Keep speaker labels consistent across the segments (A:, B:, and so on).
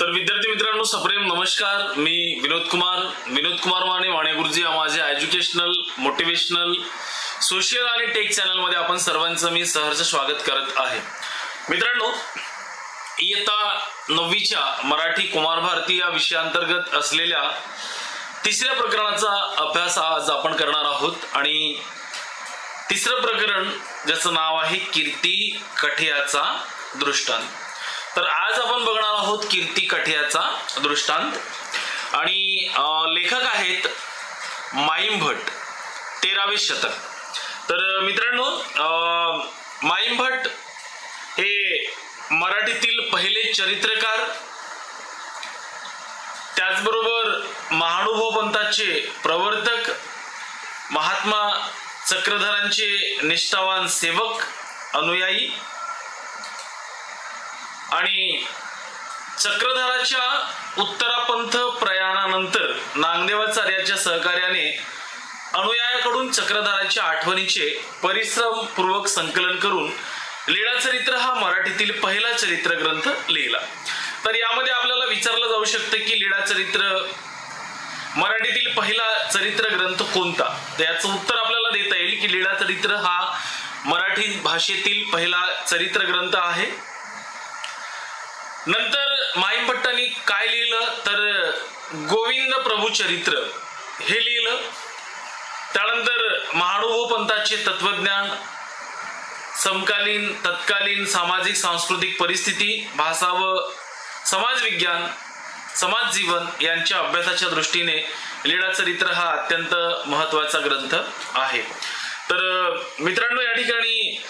A: तर विद्यार्थी मित्रांनो सप्रेम नमस्कार. मी विनोद कुमार. विनोद कुमार माने वाणे गुरुजी या माझ्या एज्युकेशनल मोटिवेशनल सोशल आणि टेक चॅनलमध्ये आपण सर्वांचं मी सहर्ष स्वागत करत आहे. मित्रांनो इयत्ता नववीच्या मराठी कुमार भारती या विषयाअंतर्गत असलेल्या तिसऱ्या प्रकरणाचा अभ्यास आज आपण करणार आहोत. आणि तिसरं प्रकरण ज्याचं नाव आहे कीर्ती कठियाचा दृष्टांत. तर आज आपण बघणार आहोत कीर्ती कठियाचा दृष्टांत. आणि लेखक आहेत माईम भट तेरावे शतक. तर मित्रांनो अं, माईम भट हे मराठीतील पहिले चरित्रकार त्याचबरोबर महानुभव पंथाचे प्रवर्तक महात्मा चक्रधरांचे निष्ठावान सेवक अनुयायी आणि चक्रधराच्या उत्तरापंथ प्रयाणानंतर नांगदेवाचार्याच्या सहकार्याने अनुयायाकडून चक्रधाराच्या आठवणीचे परिश्रमपूर्वक संकलन करून लीळा चरित्र हा मराठीतील पहिला चरित्र ग्रंथ लिहिला. तर यामध्ये आपल्याला विचारलं जाऊ शकतं की लीळा चरित्र मराठीतील पहिला चरित्र ग्रंथ कोणता? तर याचं उत्तर आपल्याला देता येईल की लीळा चरित्र हा मराठी भाषेतील पहिला चरित्र ग्रंथ आहे. नंतर माईंभट्टांनी काय लिहिलं? तर गोविंद प्रभू चरित्र. हे लिहिलं. त्यानंतर महानुभव पंथाचे तत्वज्ञान समकालीन तत्कालीन सामाजिक सांस्कृतिक परिस्थिती भाषा व समाजविज्ञान समाज जीवन यांच्या अभ्यासाच्या दृष्टीने लीळा चरित्र हा अत्यंत महत्त्वाचा ग्रंथ आहे. तर मित्रांनो या ठिकाणी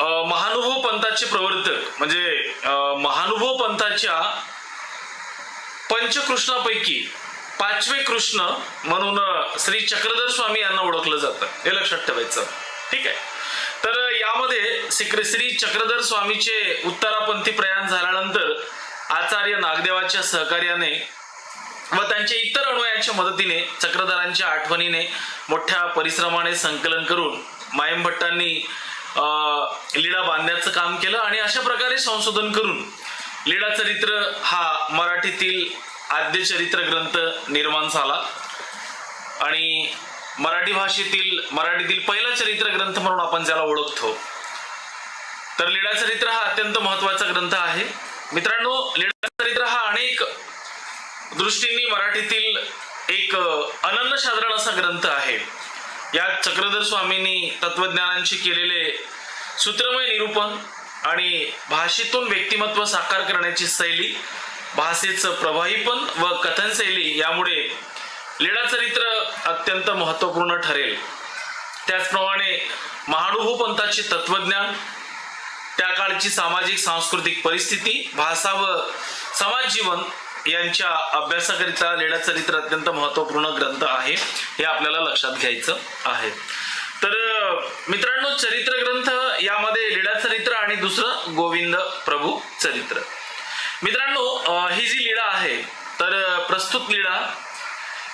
A: महानुभव पंथाचे प्रवर्तक म्हणजे महानुभव पंथाच्या पंचकृष्णापैकी पाचवे कृष्ण म्हणून श्री चक्रधर स्वामी यांना ओळखलं जातं. हे लक्षात ठेवायचं. ठीक आहे? तर यामध्ये श्री श्री चक्रधर स्वामीचे उत्तरापंथी प्रयाण झाल्यानंतर आचार्य नागदेवाच्या सहकार्याने व त्यांच्या इतर अनुयायांच्या मदतीने चक्रधरांच्या आठवणीने मोठ्या परिश्रमाने संकलन करून मायम लिडा लीळा बांधण्याचं काम केलं आणि अशा प्रकारे संशोधन करून लीळा चरित्र हा मराठीतील आद्य चरित्र ग्रंथ निर्माण झाला. आणि मराठी भाषेतील मराठीतील पहिला चरित्र ग्रंथ म्हणून आपण ज्याला ओळखतो. तर लीळा चरित्र हा अत्यंत महत्त्वाचा ग्रंथ आहे. मित्रांनो लीळा चरित्र हा अनेक दृष्टींनी मराठीतील एक अनन्य साधारण असा ग्रंथ आहे. यात चक्रधर स्वामींनी तत्वज्ञानांचे केलेले सूत्रमय निरूपण आणि भाषेतून व्यक्तिमत्व साकार करण्याची शैली भाषेचं प्रभावीपण व कथन शैली यामुळे लीळा चरित्र अत्यंत महत्त्वपूर्ण ठरेल. त्याचप्रमाणे महानुभू पंथाचे तत्वज्ञान त्या काळची सामाजिक सांस्कृतिक परिस्थिती भाषा व समाज जीवन यांच्या अभ्यासाकरिता लीळा चरित्र अत्यंत महत्त्वपूर्ण ग्रंथ आहे हे आपल्याला लक्षात घ्यायचं आहे. तर मित्रांनो चरित्र ग्रंथ यामध्ये लीळा चरित्र आणि दुसरं गोविंद प्रभू चरित्र. मित्रांनो ही जी लीळा आहे तर प्रस्तुत लीळा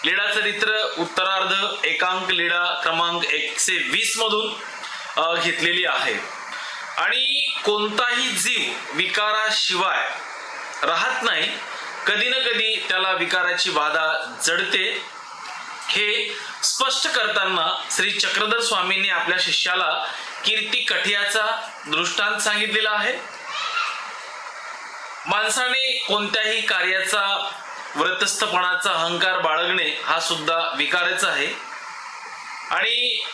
A: लीळा चरित्र उत्तरार्ध एकांक लीळा क्रमांक एकशे वीस मधून घेतलेली आहे. आणि कोणताही जीव विकाराशिवाय राहत नाही कधी ना कधी त्याला विकाराची बाधा जडते. हे स्पष्ट करताना श्री चक्रधर स्वामींनी आपल्या शिष्याला कीर्ती कठियाचा दृष्टांत सांगितलेला आहे. माणसाने कोणत्याही कार्याचा व्रतस्थपणाचा अहंकार बाळगणे हा सुद्धा विकारच आहे. आणि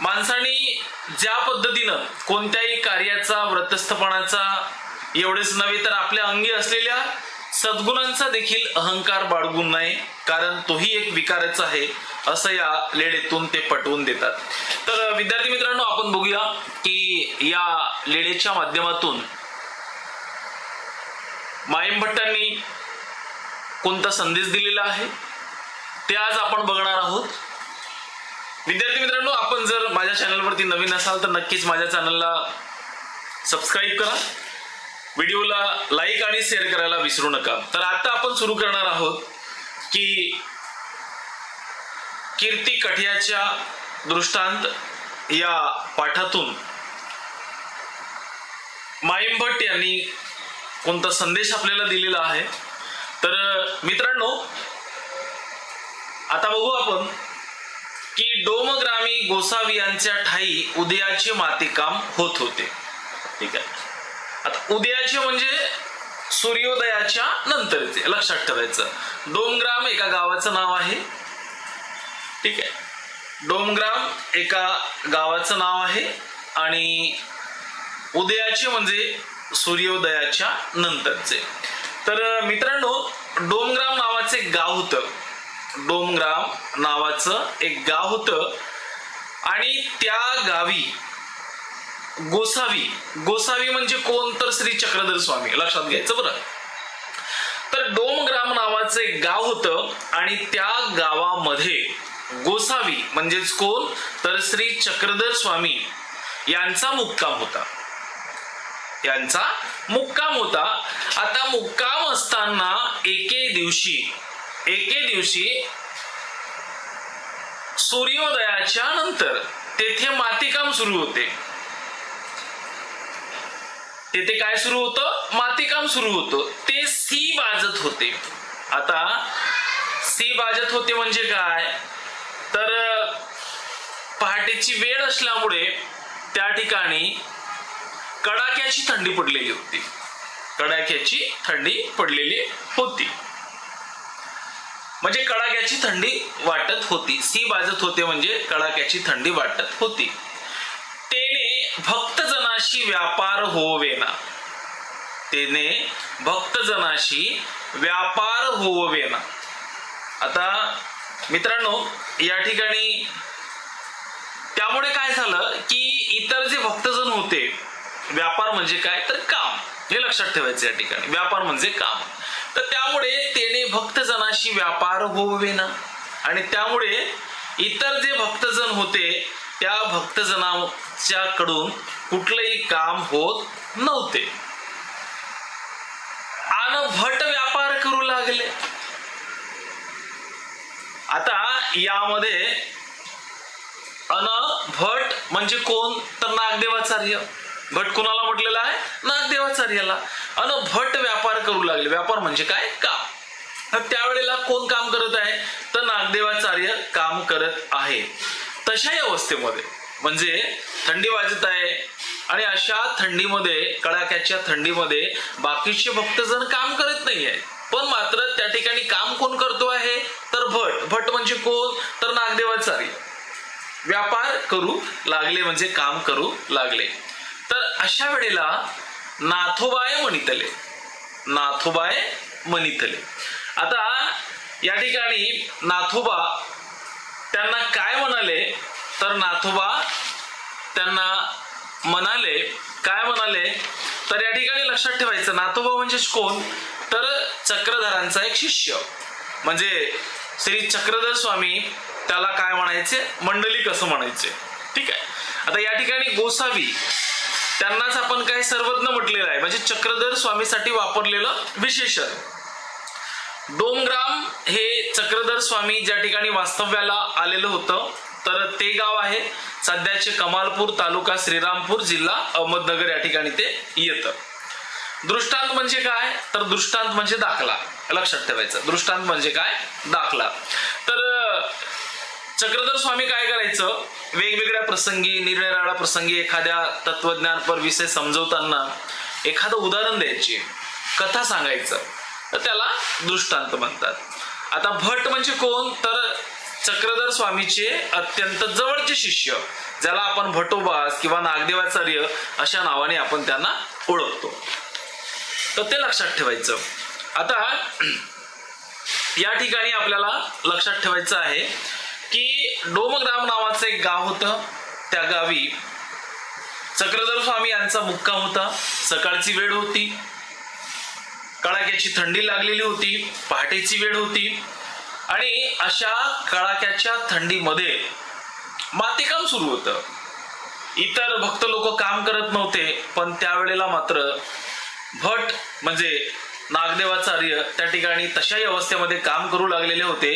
A: माणसाने ज्या पद्धतीनं कोणत्याही कार्याचा व्रतस्थपणाचा एवढेच नव्हे तर आपल्या अंगी असलेल्या सद्गुणांचा देखील अहंकार बाळगू नये कारण तोही एक विकारच आहे असं या लेडेतून ते पटवून देतात. तर विद्यार्थी मित्रांनो आपण बघूया की या लेडेच्या माध्यमातून मायम भट्टांनी कोणता संदेश दिलेला आहे ते आज आपण बघणार आहोत. विद्यार्थी मित्रांनो आपण जर माझ्या चॅनलवरती नवीन असाल तर नक्कीच माझ्या चॅनलला सबस्क्राईब करा. व्हिडिओला लाईक आणि शेअर करायला विसरू नका. तर आता आपण सुरू करणार आहोत की कीर्ती कठियाच्या दृष्टांत या पाठातून माईम भट्ट यांनी कोणता संदेश आपल्याला दिलेला आहे. तर मित्रांनो आता बघू आपण की डोमग्रामी गोसावी यांच्या ठाई उदयाचे मातीकाम होत होते. ठीक आहे. आता उदयाचे म्हणजे सूर्योदयाच्या नंतरचे लक्षात ठेवायचं. डोमग्राम एका गावाचं नाव आहे. ठीक आहे. डोमग्राम एका गावाचं नाव आहे आणि उदयाचे म्हणजे सूर्योदयाच्या नंतरचे. तर मित्रांनो डोमग्राम नावाचं एक गाव होतं. डोमग्राम नावाचं एक गाव होतं. आणि त्या गावी गोसावी. गोसावी म्हणजे कोण? तर श्री चक्रधर स्वामी. लक्षात घ्यायचं बरं. तर डोमग्राम नावाचं एक गाव होतं आणि त्या गावामध्ये गोसावी म्हणजेच कोण? तर श्री चक्रधर स्वामी यांचा मुक्काम होता. यांचा मुक्काम होता. आता मुक्काम असताना एके दिवशी एके दिवशी सूर्योदयाच्या नंतर तेथे मातीकाम सुरू होते. तेथे काय सुरू होतं? मातीकाम सुरू होतं. ते सी बाजत होते. आता सी बाजत होते म्हणजे काय? तर पहाटेची वेळ असल्यामुळे त्या ठिकाणी कडाक्याची थंडी पडलेली होती. कडाक्याची थंडी पडलेली होती. म्हणजे कडाक्याची थंडी वाटत होती. सी बाजत होते म्हणजे कडाक्याची थंडी वाटत होती. तेने भक्तजनाशी व्यापार होवेना. तेने भक्तजनाशी व्यापार होवेना. आता मित्रांनो या ठिकाणी त्यामुळे काय झालं की इतर जे भक्तजन होते व्यापार म्हणजे काय? तर काम. हे लक्षात ठेवायचं या ठिकाणी. व्यापार म्हणजे काम. तर त्यामुळे त्याने भक्तजनाशी व्यापार होवेना. आणि त्यामुळे इतर जे भक्तजन होते त्या भक्तजनाच्या कडून कुठलंही काम होत नव्हते. आन भट व्यापार करू लागले. आता यामध्ये अन भट म्हणजे कोण? तर नागदेवाचार्य. भट कोणाला म्हटलेला आहे? नागदेवाचार्याला. अन भट व्यापार करू लागले. व्यापार म्हणजे काय? काम. त्यावेळेला कोण काम करत आहे? तर नागदेवाचार्य काम करत आहे. तशाही अवस्थेमध्ये. म्हणजे थंडी वाजत आहे आणि अशा थंडीमध्ये कडाक्याच्या थंडीमध्ये बाकीचे भक्तजण काम करत नाही आहेत पण मात्र त्या ठिकाणी काम कोण करतो आहे? तर भट. भट म्हणजे कोण? तर नागदेवाचारी व्यापार करू लागले म्हणजे काम करू लागले. तर अशा वेळेला नाथोबाय म्हणितले. नाथोबाय म्हणितले. आता या ठिकाणी नाथोबा त्यांना काय म्हणाले? तर नाथोबा त्यांना म्हणाले काय म्हणाले? तर या ठिकाणी लक्षात ठेवायचं नाथोबा म्हणजे कोण? तर चक्रधरांचा एक शिष्य. म्हणजे श्री चक्रधर स्वामी त्याला काय म्हणायचे? मंडलिक असं म्हणायचे? ठीक आहे. आता या ठिकाणी गोसावी त्यांनाच आपण काय सर्वज्ञ म्हटलेलं आहे? म्हणजे चक्रधर स्वामीसाठी वापरलेलं विशेषण. डोमग्राम हे चक्रधर स्वामी ज्या ठिकाणी वास्तव्याला आलेलं होतं तर ते गाव आहे. सध्याचे कमालपूर तालुका श्रीरामपूर जिल्हा अहमदनगर या ठिकाणी ते येतं. दृष्टांत म्हणजे काय? तर दृष्टांत म्हणजे दाखला. लक्षात ठेवायचं. दृष्टांत म्हणजे काय? दाखला. तर चक्रधर स्वामी काय करायचं? वेगवेगळ्या प्रसंगी निरनिराळ्या प्रसंगी एखाद्या तत्वज्ञानपर विषय समजवताना एखादं उदाहरण द्यायची. कथा सांगायचं. तर त्याला दृष्टांत म्हणतात. आता भट म्हणजे कोण? तर चक्रधर स्वामीचे अत्यंत जवळचे शिष्य ज्याला आपण भटोबास किंवा नागदेवाचार्य अशा नावाने आपण त्यांना ओळखतो. तर ते लक्षात ठेवायचं. आता या ठिकाणी आपल्याला लक्षात ठेवायचं आहे की डोमग्राम नावाचं एक गाव होतं. त्या गावी चक्रधर स्वामी यांचा मुक्काम होता. सकाळची वेळ होती. कडाक्याची थंडी लागलेली होती पहाटेची वेळ होती आणि अशा कडाक्याच्या थंडीमध्ये मातीकाम सुरू होतं. इतर भक्त लोक काम करत नव्हते पण त्यावेळेला मात्र भट म्हणजे नागदेवाचार्य त्या ठिकाणी तशाही अवस्थेमध्ये काम करू लागलेले होते.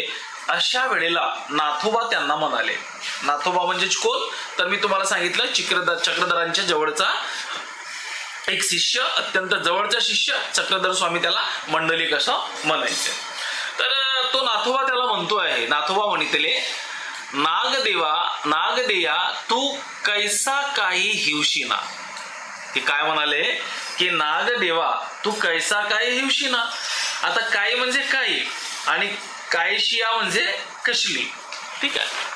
A: अशा वेळेला नाथोबा त्यांना म्हणाले. नाथोबा म्हणजेच कोण? तर मी तुम्हाला सांगितलं चिक्रधर चक्रधरांच्या जवळचा एक शिष्य अत्यंत जवळचा शिष्य चक्रधर स्वामी त्याला मंडलिक असं म्हणायचे. तर तो नाथोबा त्याला म्हणतो आहे नाथोबा म्हणितले नागदेवा नागदेया तू कैसा काही हिवशिना. ते काय म्हणाले? की नागदेवा तू कैसा काय हिवशिना. आता काय म्हणजे काही आणि कायशिया म्हणजे कसली. ठीक आहे?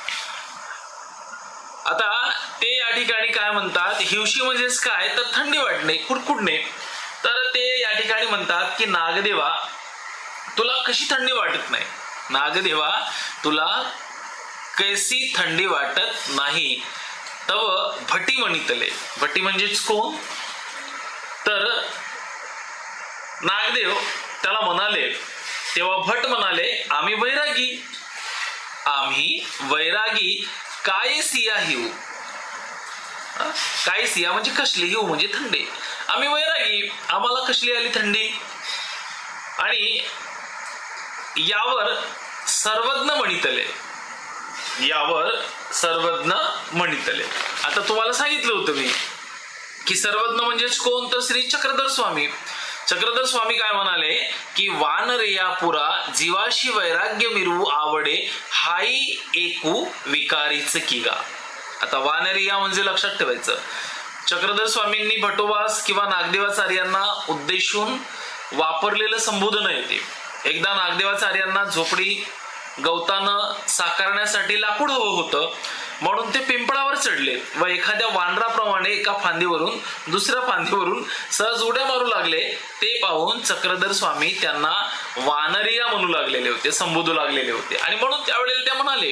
A: आता ते या ठिकाणी काय म्हणतात हिवशी म्हणजेच काय? तर थंडी वाटणे कुडकुडणे तर ते या ठिकाणी म्हणतात की नागदेवा तुला कशी थंडी वाटत नाही? नागदेवा तुला कैसी थंडी वाटत नाही? तव भटी म्हणितले. भटी म्हणजेच कोण? तर नागदेव त्याला म्हणाले तेव्हा भट म्हणाले आम्ही वैरागी. आम्ही वैरागी काय सिया हिऊ? काय सिया म्हणजे कसली हिव म्हणजे थंडी. आम्ही वैरागी. आम्हाला कसली आली थंडी? आणि यावर सर्वज्ञ म्हणितले यावर सर्वज्ञ म्हणितले आता तुम्हाला सांगितलं होतं मी की सर्वज्ञ म्हणजेच कोण? तर श्री चक्रधर स्वामी. चक्रधर स्वामी काय म्हणाले की वानरेयापुरा जीवाशी वैराग्य मिरवू आवडे हाई एकू विकारीच किगा. आता वानरिया म्हणजे लक्षात ठेवायचं. चक्रधर स्वामींनी भटोवास किंवा नागदेवाचार्यांना उद्देशून वापरलेलं संबोधन आहे ते. एकदा नागदेवाचार्यांना झोपडी गवतानं साकारण्यासाठी लाकूड हवं होतं. म्हणून ते पिंपळावर चढले व एखाद्या वानराप्रमाणे एका फांदीवरून दुसऱ्या फांदीवरून सहज उड्या मारू लागले. ते पाहून चक्रधर स्वामी त्यांना वानरिया म्हणू लागलेले होते संबोधू लागलेले होते. आणि म्हणून त्यावेळेला त्या म्हणाले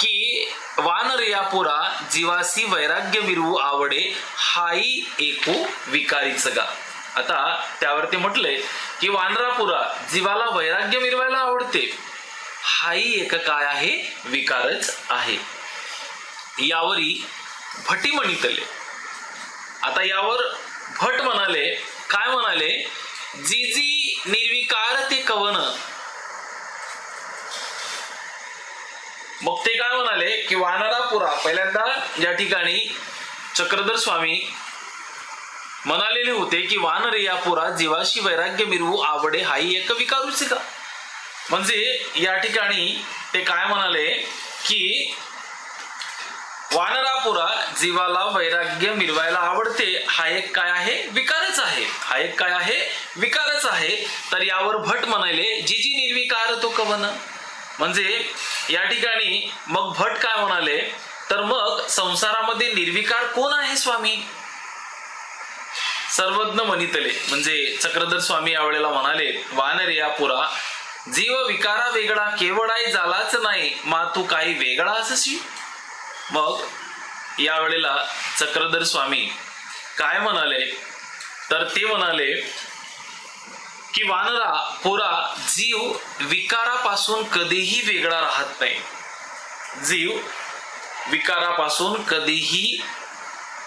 A: की वानरियापुरा जीवासी वैराग्य विरवू आवडे हाई एकू विकारीच गा. आता त्यावरती म्हटले की वानरापुरा जीवाला वैराग्य मिरवायला आवडते. हाही एक काय आहे? विकारच आहे. यावरी भटी म्हणितले. आता यावर भट म्हणाले काय म्हणाले? जी जी निर्विकार ते कवन. मग ते काय म्हणाले? की वानरापुरा पहिल्यांदा या ठिकाणी चक्रधर स्वामी म्हणालेले होते की वानरेयापुरा जीवाशी वैराग्य मिरवू आवडे हाही एक विकारूच का म्हणजे या ठिकाणी ते काय म्हणाले? की वानरापुरा जीवाला वैराग्य मिरवायला आवडते. हा एक काय आहे? विकारच आहे. हा एक काय आहे? विकारच आहे. तर यावर भट म्हणाले जी जी निर्विकार तो कवन. म्हणजे या ठिकाणी मग भट काय म्हणाले? तर मग संसारामध्ये निर्विकार कोण आहे स्वामी? सर्वज्ञ म्हणितले. म्हणजे चक्रधर स्वामी यावेळेला म्हणाले वानरेयापुरा जीव विकारा वेगळा केवळाही झालाच नाही मा तू काही वेगळा असशी मग यावेळेला चक्रधर स्वामी काय म्हणाले? तर ते म्हणाले की वानरा पुरा जीव विकारापासून कधीही वेगळा राहत नाही. जीव विकारापासून कधीही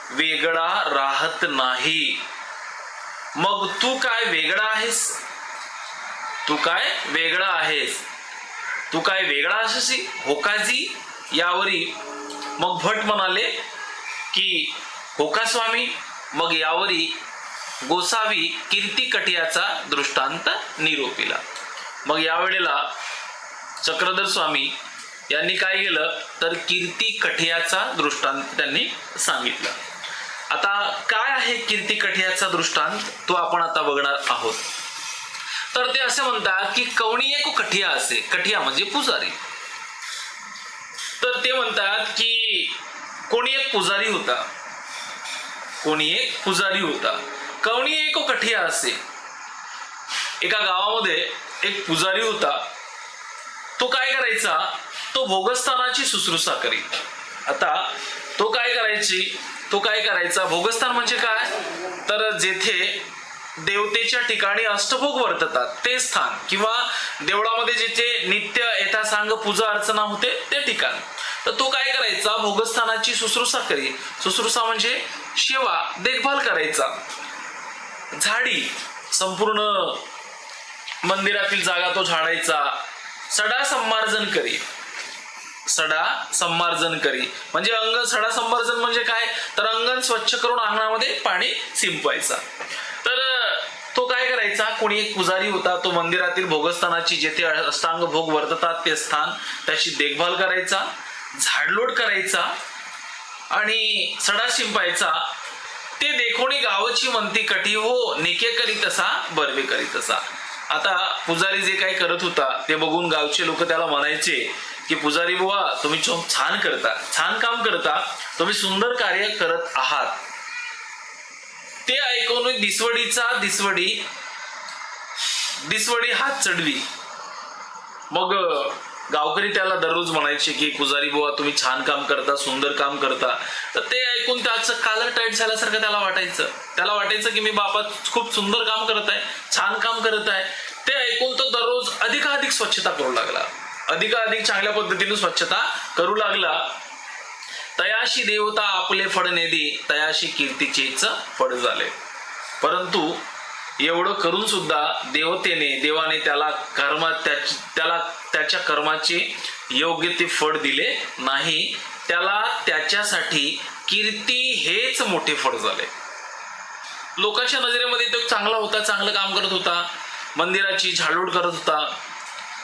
A: वेगळा राहत नाही. मग तू काय वेगळा आहेस? तू काय वेगळा आहेस? तू काय वेगळा असशी होकाजी यावरी मग भट म्हणाले की होका स्वामी? मग यावरी गोसावी कीर्ती कटियाचा दृष्टांत निरोपिला. मग यावेळेला चक्रधर स्वामी यांनी काय केलं? तर कीर्ती कठियाचा दृष्टांत त्यांनी सांगितलं. आता काय आहे कीर्ती कठियाचा दृष्टांत? तो आपण आता बघणार आहोत. तर ते असे म्हणतात की कवणी एक कठिया असे. कठिया म्हणजे पुजारी. तर ते म्हणतात की कोणी एक पुजारी होता. कोणी एक पुजारी होता. कवणी एक कठिया असे. एका गावामध्ये एक पुजारी होता. तो काय करायचा? तो भोगस्थानाची शुश्रूषा करी आता तो काय करायची? तो काय करायचा? भोगस्थान म्हणजे काय? तर जेथे देवतेच्या ठिकाणी अष्टभोग वर्ततात ते स्थान किंवा देवळामध्ये जिथे नित्य यथासांग पूजा अर्चना होते ते ठिकाण. तर तो काय करायचा? भोगस्थानाची सुश्रूषा करी. सुश्रूषा म्हणजे सेवा देखभाल करायचा. झाडी संपूर्ण मंदिरातील जागा तो झाडायचा. सडा संमार्जन करी. सडा संमार्जन करी. म्हणजे अंगण सडा संमार्जन म्हणजे काय? तर अंगण स्वच्छ करून अंगणामध्ये पाणी शिंपवायचा. तर तो काय करायचा? कोणी एक पुजारी होता तो मंदिरातील भोगस्थानाची जेथे अष्टांग भोग वर्ततात ते स्थान त्याची देखभाल करायचा. झाडलोट करायचा आणि सडा शिंपायचा ते देखोणी गावाची म्हणती कटी हो नेके करी तसा बर्वे करी तसा आता पुजारी जे काही करत होता ते बघून गावचे लोक त्याला म्हणायचे की पुजारी बुवा तुम्ही छान करता छान काम करता तुम्ही सुंदर कार्य करत आहात. ते ऐकून दिसवडीचा दिसवडी दिसवडी हात चढवी. मग गावकरी त्याला दररोज म्हणायचे की पुजारी बुवा तुम्ही छान काम करता सुंदर काम करता. तर ते ऐकून त्याचं कालर टाईट झाल्यासारखं त्याला वाटायचं. त्याला वाटायचं की मी बापा खूप सुंदर काम करत आहे छान काम करत आहे. ते ऐकून तो दररोज अधिकाधिक स्वच्छता करू लागला. अधिकाधिक चांगल्या पद्धतीने स्वच्छता करू लागला. तयाशी देवता आपले फळ नेदी तयाशी कीर्तीचेच फळ झाले. परंतु एवढं करून सुद्धा देवतेने देवाने त्याला कर्मा त्याला त्याच्या कर्माचे योग्य ते फळ दिले नाही. त्याला त्याच्यासाठी कीर्ती हेच मोठे फळ झाले. लोकांच्या नजरेमध्ये तो चांगला होता चांगलं काम करत होता मंदिराची झाडूड करत होता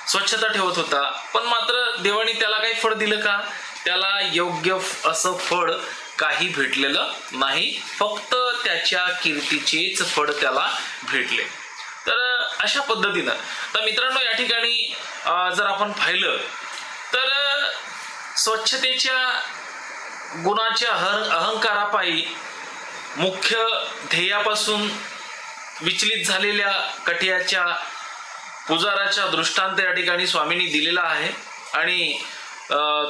A: स्वच्छता ठेवत होता. पण मात्र देवाने त्याला काही फळ दिलं का? त्याला योग्य असं फळ काही भेटलेलं नाही. फक्त त्याच्या कीर्तीचेच फळ त्याला भेटले. तर अशा पद्धतीनं. तर मित्रांनो या ठिकाणी जर आपण पाहिलं तर स्वच्छतेच्या गुणाच्या अहं अहंकारापायी मुख्य ध्येयापासून विचलित झालेल्या कटियाच्या पुजाराच्या दृष्टांत या ठिकाणी स्वामींनी दिलेला आहे. आणि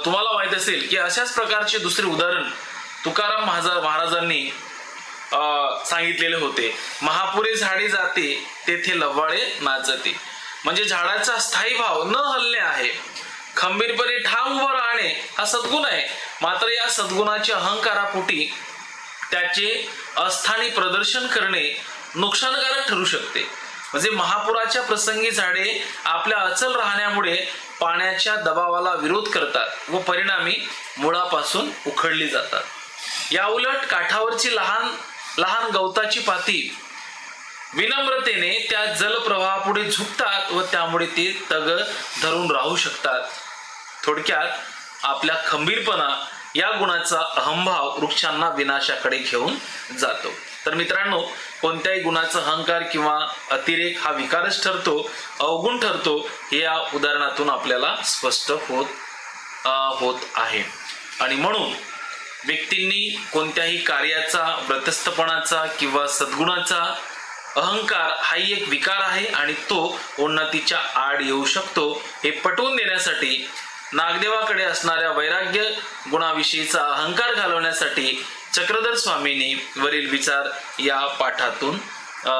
A: तुम्हाला माहीत असेल की अशाच प्रकारचे दुसरे उदाहरण तुकाराम महाजा महाराजांनी सांगितलेले होते महापुरे झाडे जाते तेथे लव्हाळे नाचते. म्हणजे झाडाचा स्थायी भाव न हलणे आहे. खंबीरपणे ठाम उभं राहणे हा सद्गुण आहे. मात्र या सद्गुणाच्या अहंकारापोटी त्याचे अस्थानी प्रदर्शन करणे नुकसानकारक ठरू शकते. म्हणजे महापुराच्या प्रसंगी झाडे आपल्या अचल राहण्यामुळे पाण्याच्या दबावाला विरोध करतात व परिणामी मुळापासून उखडली जातात. या उलट काठावरची लहान लहान गवताची पाती विनम्रतेने त्या जलप्रवाहापुढे झुकतात व त्यामुळे ते तग धरून राहू शकतात. थोडक्यात आपल्या खंबीरपणा या गुणाचा अहंभाव वृक्षांना विनाशाकडे घेऊन जातो. तर मित्रांनो कोणत्याही गुणाचा अहंकार किंवा अतिरेक हा विकारच ठरतो अवगुण ठरतो हे या उदाहरणातून आपल्याला स्पष्ट होत अ, होत आहे. आणि म्हणून व्यक्तींनी कोणत्याही कार्याचा व्रतस्थपणाचा किंवा सद्गुणाचा अहंकार हाही एक विकार आहे आणि तो उन्नतीच्या आड येऊ शकतो हे पटवून देण्यासाठी नागदेवाकडे असणाऱ्या वैराग्य गुणाविषयीचा अहंकार घालवण्यासाठी चक्रधर स्वामींनी वरील विचार या पाठातून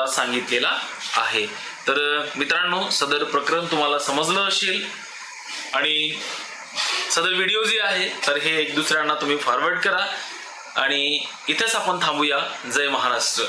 A: सांगितलेला आहे. तर मित्रांनो सदर प्रकरण तुम्हाला समजलं असेल आणि सदर व्हिडिओ जे आहे तर हे एक दुसऱ्यांना तुम्ही फॉरवर्ड करा. आणि इथेच आपण थांबूया. जय महाराष्ट्र.